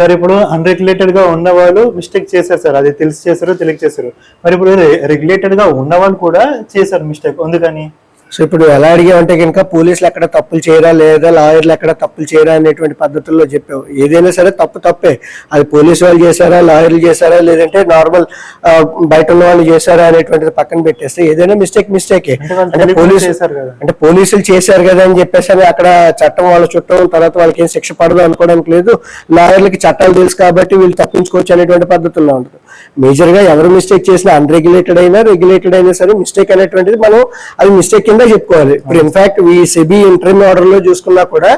Sir ఇప్పుడు అన్రెగ్యులేటెడ్గా ఉన్న వాళ్ళు మిస్టేక్ చేశారు సార్. అది తెలిసి చేశారు తెలియక చేశారు. మరి ఇప్పుడు రెగ్యులేటెడ్గా ఉన్న వాళ్ళు కూడా చేశారు మిస్టేక్ అందుకని సో ఇప్పుడు ఎలా అడిగామంటే కనుక పోలీసులు ఎక్కడ తప్పులు చేయరా లేదా లాయర్లు ఎక్కడ తప్పులు చేయరా అనేటువంటి పద్ధతుల్లో చెప్పావు. ఏదైనా సరే తప్పు తప్పే. అది పోలీసు వాళ్ళు చేశారా లాయర్లు చేశారా లేదంటే నార్మల్ బయట ఉన్న వాళ్ళు చేశారా అనేటువంటిది పక్కన పెట్టేస్తే ఏదైనా మిస్టేక్ మిస్టేకే. అంటే పోలీసు చేశారు కదా. అంటే పోలీసులు చేశారు కదా అని చెప్పేసి అని అక్కడ చట్టం వాళ్ళ చుట్టం తర్వాత వాళ్ళకి ఏం శిక్ష పడదు అనుకోవడానికి లేదు. లాయర్లకి చట్టాలు తెలుసు కాబట్టి వీళ్ళు తప్పించుకోవచ్చు అనేటువంటి పద్ధతుల్లో ఉంటుంది. మేజర్గా ఎవరు మిస్టేక్ చేసినా అన్రెగ్యులేటెడ్ అయినా రెగ్యులేటెడ్ అయినా సరే మిస్టేక్ అనేటువంటిది మనం అది మిస్టేక్ కింద చెప్పుకోవాలి. ఇప్పుడు ఇన్ఫాక్ట్ ఈ సెబీ ఇంటర్మ్ ఆర్డర్లో చూసుకున్నా కూడా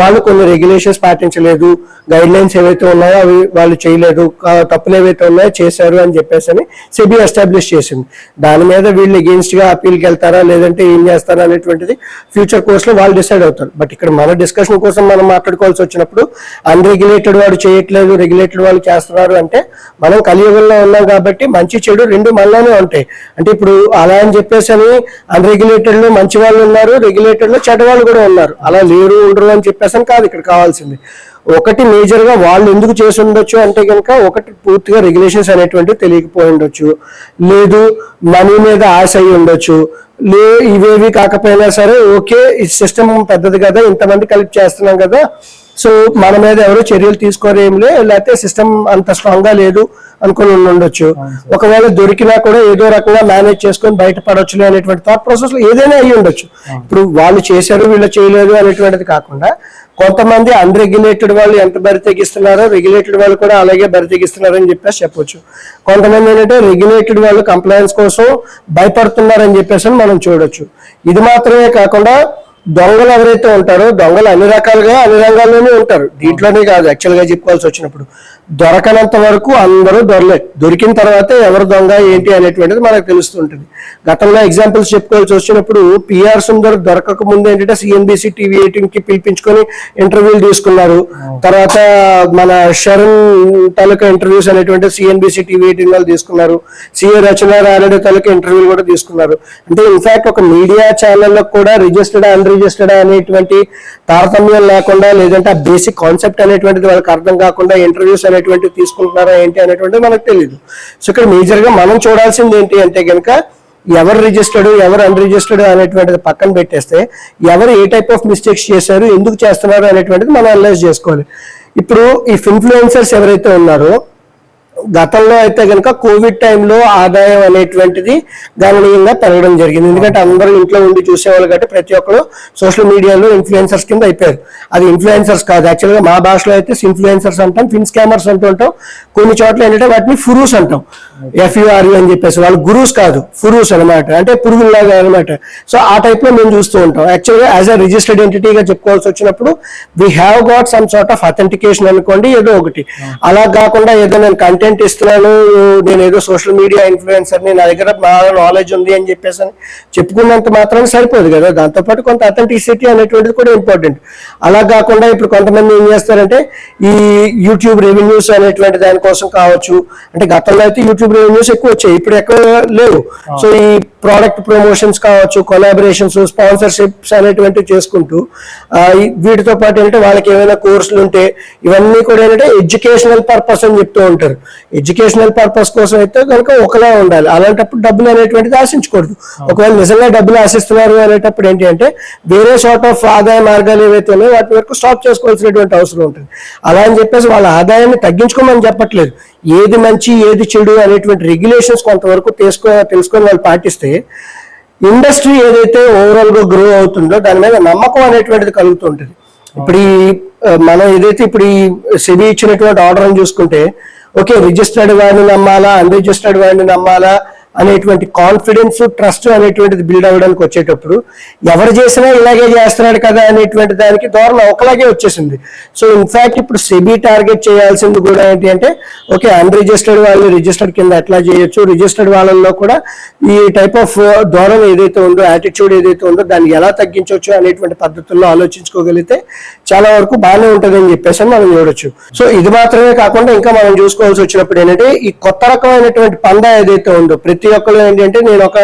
వాళ్ళు కొన్ని రెగ్యులేషన్స్ పాటించలేదు. గైడ్ లైన్స్ ఏవైతే ఉన్నాయో అవి వాళ్ళు చేయలేదు. తప్పులు ఏవైతే ఉన్నాయో చేశారు అని చెప్పేసి అని సెబీ ఎస్టాబ్లిష్ చేసింది. దాని మీద వీళ్ళు అగేన్స్ట్గా అప్పీల్కి వెళ్తారా? లేదంటే ఏం చేస్తారా అనేటువంటిది ఫ్యూచర్ కోర్సులో వాళ్ళు డిసైడ్ అవుతారు. బట్ ఇక్కడ మన డిస్కషన్ కోసం మనం మాట్లాడుకోవాల్సి వచ్చినప్పుడు అన్రెగ్యులేటెడ్ వాడు చేయట్లేదు రెగ్యులేటెడ్ వాళ్ళు చేస్తున్నారు అంటే మనం కలిగి కలియుగంలో ఉన్నాం కాబట్టి మంచి చెడు రెండు మనలోనే ఉంటాయి. అంటే ఇప్పుడు అలా అని చెప్పేసి అని అన్రెగ్యులేటెడ్లో మంచి వాళ్ళు ఉన్నారు రెగ్యులేటెడ్లో చెడ్డ వాళ్ళు కూడా ఉన్నారు. అలా లేరు ఉండరు అని చెప్పేసి అని కాదు ఇక్కడ కావాల్సింది. ఒకటి మేజర్గా వాళ్ళు ఎందుకు చేసి ఉండొచ్చు అంటే కనుక ఒకటి పూర్తిగా రెగ్యులేషన్స్ అనేటువంటివి తెలియకపోయి ఉండొచ్చు. లేదు మనీ మీద ఆశ అయి ఉండొచ్చు. లే ఇవేవి కాకపోయినా సరే ఓకే ఈ సిస్టమ్ పెద్దది కదా ఇంతమంది కలిపి చేస్తున్నాం కదా సో మన మీద ఎవరు చర్యలు తీసుకోరేంలే లేకపోతే సిస్టమ్ అంత స్ట్రాంగ్గా లేదు అనుకుని ఉండొచ్చు. ఒకవేళ దొరికినా కూడా ఏదో రకంగా మేనేజ్ చేసుకొని బయటపడొచ్చులే అనేటువంటి థాట్ ప్రాసెస్లో ఏదైనా అయ్యి ఉండొచ్చు. ఇప్పుడు వాళ్ళు చేశారు వీళ్ళు చేయలేదు అనేటువంటిది కాకుండా కొంతమంది అన్రెగ్యులేటెడ్ వాళ్ళు ఎంత బరి తెగిస్తున్నారో రెగ్యులేటెడ్ వాళ్ళు కూడా అలాగే బరి తెగిస్తున్నారని అని చెప్పేసి చెప్పొచ్చు. కొంతమంది ఏంటంటే రెగ్యులేటెడ్ వాళ్ళు కంప్లైంట్స్ కోసం భయపడుతున్నారని చెప్పేసి అని మనం చూడొచ్చు. ఇది మాత్రమే కాకుండా దొంగలు ఎవరైతే ఉంటారో దొంగలు అన్ని రకాలుగా అన్ని రంగాల్లోనే ఉంటారు. దీంట్లోనే కాదు యాక్చువల్గా చెప్పుకోవాల్సి వచ్చినప్పుడు. దొరకనంత వరకు అందరూ దొరలే. దొరికిన తర్వాత ఎవరు దొంగ ఏంటి అనేటువంటిది మనకు తెలుస్తుంటుంది. గతంలో ఎగ్జాంపుల్స్ చెప్పుకోవాల్సి వచ్చినప్పుడు పిఆర్ సుందర్ దొరకక ముందు ఏంటంటే సిఎన్బిసి టీవీ ఎయిటీన్కి పిలిపించుకొని ఇంటర్వ్యూలు తీసుకున్నారు. తర్వాత మన శరణ్ తాలూకా ఇంటర్వ్యూస్ అనేటువంటి సిఎన్బిసి టీవీ ఎయిటీన్ వాళ్ళు తీసుకున్నారు. సిఏ రచన రానడే తాలూకా ఇంటర్వ్యూలు కూడా తీసుకున్నారు. అంటే ఇన్ఫాక్ట్ ఒక మీడియా ఛానల్లో కూడా రిజిస్టర్డ్ రిజిస్టర్డ్ అనేటువంటి తారతమ్యం లేకుండా లేదంటే ఆ బేసిక్ కాన్సెప్ట్ అనేటువంటిది వాళ్ళకి అర్థం కాకుండా ఇంటర్వ్యూస్ అనేటువంటివి తీసుకుంటున్నారా ఏంటి అనేటువంటిది మనకు తెలియదు సో ఇక్కడ మేజర్గా మనం చూడాల్సింది ఏంటి అంటే కనుక ఎవరు రిజిస్టర్డ్ ఎవరు అన్రిజిస్టర్డ్ అనేటువంటిది పక్కన పెట్టేస్తే ఎవరు ఏ టైప్ ఆఫ్ మిస్టేక్స్ చేశారు ఎందుకు చేస్తున్నారు అనేటువంటిది మనం అనలైజ్ చేసుకోవాలి. ఇప్పుడు ఈ ఇన్ఫ్లుయెన్సర్స్ ఎవరైతే ఉన్నారో గతంలో అయితే కనుక కోవిడ్ టైంలో ఆదాయం అనేటువంటిది గణనీయంగా పెరగడం జరిగింది. ఎందుకంటే అందరూ ఇంట్లో ఉండి చూసేవాళ్ళు కాబట్టి ప్రతి ఒక్కరు సోషల్ మీడియాలో ఇన్ఫ్లుయెన్సర్స్ కింద అయిపోయారు. అది ఇన్ఫ్లుయెన్సర్స్ కాదు. యాక్చువల్గా మా భాషలో అయితే ఇన్ఫ్లుయెన్సర్స్ అంటాం ఫిన్ స్కామర్స్ అంటూ ఉంటాం. కొన్ని చోట్ల ఏంటంటే వాటిని ఫురూస్ అంటాం. ఎఫ్యూఆర్యు అని చెప్పేసి వాళ్ళు గురూస్ కాదు ఫురూస్ అనమాట అంటే పురుగుల్లాగా అనమాట సో ఆ టైప్లో మేము చూస్తూ ఉంటాం. యాక్చువల్గా యాజ్ అ రిజిస్టర్డ్ ఎంటిటీగా చెప్పుకోవాల్సి వచ్చినప్పుడు we have got some sort of authentication అనుకోండి ఏదో ఒకటి. అలా కాకుండా ఏదో నేను కంటెంట్ ఇస్తున్నాను. నేను ఏదో సోషల్ మీడియా ఇన్ఫ్లుయెన్సర్ని నా దగ్గర బాగా నాలెడ్జ్ ఉంది అని చెప్పేసి అని చెప్పుకున్నంత మాత్రం సరిపోదు కదా. దాంతోపాటు కొంత అథెంటిసిటీ అనేటువంటిది కూడా ఇంపార్టెంట్ అలా కాకుండా ఇప్పుడు కొంతమంది ఏం చేస్తారంటే ఈ యూట్యూబ్ రెవెన్యూస్ అనేటువంటి దానికోసం కావచ్చు అంటే గతంలో అయితే యూట్యూబ్ రెవెన్యూస్ ఎక్కువ వచ్చాయి ఇప్పుడు ఎక్కడ లేవు. సో ఈ ప్రోడక్ట్ ప్రమోషన్స్ కావచ్చు కొలాబరేషన్స్ స్పాన్సర్షిప్స్ అనేటువంటివి చేసుకుంటూ వీటితో పాటు ఏంటంటే వాళ్ళకి ఏమైనా కోర్సులు ఉంటే ఇవన్నీ కూడా ఏంటంటే ఎడ్యుకేషనల్ పర్పస్ అని చెప్తూ ఉంటారు. ఎడ్యుకేషనల్ పర్పస్ కోసం అయితే కనుక ఒకలా ఉండాలి. అలాంటప్పుడు డబ్బులు అనేటువంటిది ఆశించకూడదు. ఒకవేళ నిజంగా డబ్బులు ఆశిస్తున్నారు అనేటప్పుడు ఏంటి అంటే వేరే సార్ట్ ఆఫ్ ఆదాయ మార్గాలు ఏవైతే ఉన్నాయో వాటి వరకు స్టాప్ చేసుకోవాల్సినటువంటి అవసరం ఉంటుంది. అలా అని చెప్పేసి వాళ్ళ ఆదాయాన్ని తగ్గించుకోమని చెప్పట్లేదు. ఏది మంచి ఏది చెడు అనేటువంటి రెగ్యులేషన్స్ కొంతవరకు తెలుసుకో తెలుసుకొని వాళ్ళు పాటిస్తే ఇండస్ట్రీ ఏదైతే ఓవరాల్గా గ్రో అవుతుందో దాని మీద నమ్మకం అనేటువంటిది కలుగుతుంటుంది ఇప్పుడు ఈ మనం ఏదైతే ఇప్పుడు ఈ సెబీ ఇచ్చినటువంటి ఆర్డర్ చూసుకుంటే ఓకే రిజిస్టర్డ్ వాడిని నమ్మాలా అన్రిజిస్టర్డ్ వాడిని నమ్మాలా అనేటువంటి కాన్ఫిడెన్స్ ట్రస్ట్ అనేటువంటిది బిల్డ్ అవ్వడానికి వచ్చేటప్పుడు ఎవరు చేసినా ఇలాగే చేస్తున్నాడు కదా అనేటువంటి దానికి ధోరణ ఒకలాగే వచ్చేసింది. సో ఇన్ఫాక్ట్ ఇప్పుడు సెబీ టార్గెట్ చేయాల్సింది కూడా ఏంటి అంటే ఓకే అన్రిజిస్టర్డ్ వాళ్ళు రిజిస్టర్డ్ కింద ఎట్లా చేయొచ్చు? రిజిస్టర్డ్ వాళ్ళల్లో కూడా ఈ టైప్ ఆఫ్ uh, ధోరణ ఏదైతే ఉందో యాటిట్యూడ్ ఏదైతే ఉందో దాన్ని ఎలా తగ్గించవచ్చు అనేటువంటి పద్ధతుల్లో ఆలోచించుకోగలిగితే చాలా వరకు బాగానే ఉంటుంది అని చెప్పేసి మనం చూడొచ్చు. సో ఇది మాత్రమే కాకుండా ఇంకా మనం చూసుకోవాల్సి వచ్చినప్పుడు ఏంటంటే ఈ కొత్త రకమైనటువంటి పందా ఏదైతే ఉందో ప్రతి ప్రతి ఒక్కరు ఏంటంటే నేను ఒక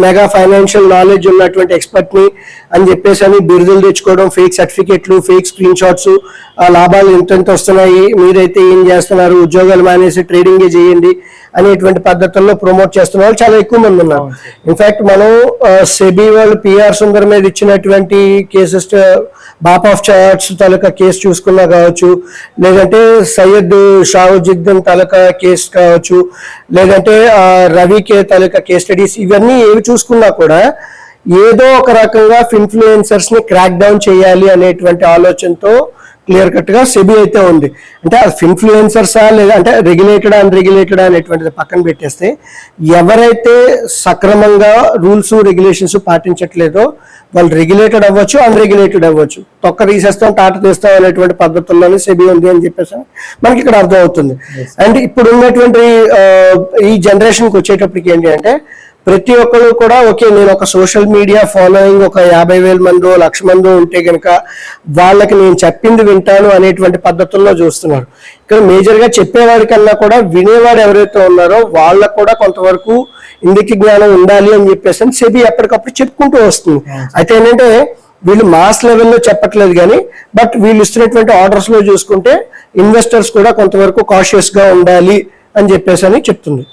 మెగా ఫైనాన్షియల్ నాలెడ్జ్ ఉన్నటువంటి ఎక్స్పర్ట్ని అని చెప్పేసి అని బిరుదులు తెచ్చుకోవడం ఫేక్ సర్టిఫికెట్లు ఫేక్ స్క్రీన్ షాట్స్ ఆ లాభాలు ఎంత ఎంత వస్తున్నాయి మీరైతే ఏం చేస్తున్నారు ఉద్యోగాలు మానేసి ట్రేడింగే చేయండి అనేటువంటి పద్ధతుల్లో ప్రమోట్ చేస్తున్న వాళ్ళు చాలా ఎక్కువ మంది ఉన్నారు. ఇన్ఫాక్ట్ మనం సెబీ వాళ్ళు పిఆర్ సుందర్ మీద ఇచ్చినటువంటి కేసెస్ బాప్ ఆఫ్ చార్ట్స్ తాలూకా కేసు చూసుకున్నా కావచ్చు లేదంటే సయ్యద్ షావుజిద్దన్ తాలూకా కేసు కావచ్చు లేదంటే ఆ, రవి కే తాలూకా కేస్ స్టడీస్ ఇవన్నీ ఏవి చూసుకున్నా కూడా ఏదో ఒక రకంగా ఇన్ఫ్లుయెన్సర్స్ని క్రాక్ డౌన్ చేయాలి అనేటువంటి ఆలోచనతో క్లియర్ కట్గా సెబీ అయితే ఉంది. అంటే ఇన్ఫ్లుయెన్సర్సా లేదా అంటే రెగ్యులేటెడ్ అన్రెగ్యులేటెడ్ అనేటువంటిది పక్కన పెట్టేస్తే ఎవరైతే సక్రమంగా రూల్స్ రెగ్యులేషన్స్ పాటించట్లేదో వాళ్ళు రెగ్యులేటెడ్ అవ్వచ్చు అన్రెగ్యులేటెడ్ అవ్వచ్చు. తొక్క తీసేస్తాం టాట తీస్తాం అనేటువంటి పద్ధతుల్లోనే సెబీ ఉంది అని చెప్పేసి మనకి ఇక్కడ అర్థం అవుతుంది అండ్ ఇప్పుడు ఉన్నటువంటి ఈ జనరేషన్కి వచ్చేటప్పటికి ఏంటి అంటే ప్రతి ఒక్కరు కూడా ఓకే నేను ఒక సోషల్ మీడియా ఫాలోయింగ్ ఒక యాభై వేల మందో లక్ష మందో ఉంటే కనుక వాళ్ళకి నేను చెప్పింది వింటాను అనేటువంటి పద్ధతుల్లో చూస్తున్నారు. ఇక్కడ మేజర్గా చెప్పేవాడి కన్నా కూడా వినేవాడు ఎవరైతే ఉన్నారో వాళ్ళకు కూడా కొంతవరకు ఇందుకి జ్ఞానం ఉండాలి అని చెప్పేసి సెబీ ఎప్పటికప్పుడు చెప్పుకుంటూ వస్తుంది. అయితే ఏంటంటే వీళ్ళు మాస్ లెవెల్లో చెప్పట్లేదు కానీ బట్ వీళ్ళు ఇస్తున్నటువంటి ఆర్డర్స్లో చూసుకుంటే ఇన్వెస్టర్స్ కూడా కొంతవరకు కాషియస్గా ఉండాలి అని చెప్పేసి అని చెప్తుంది.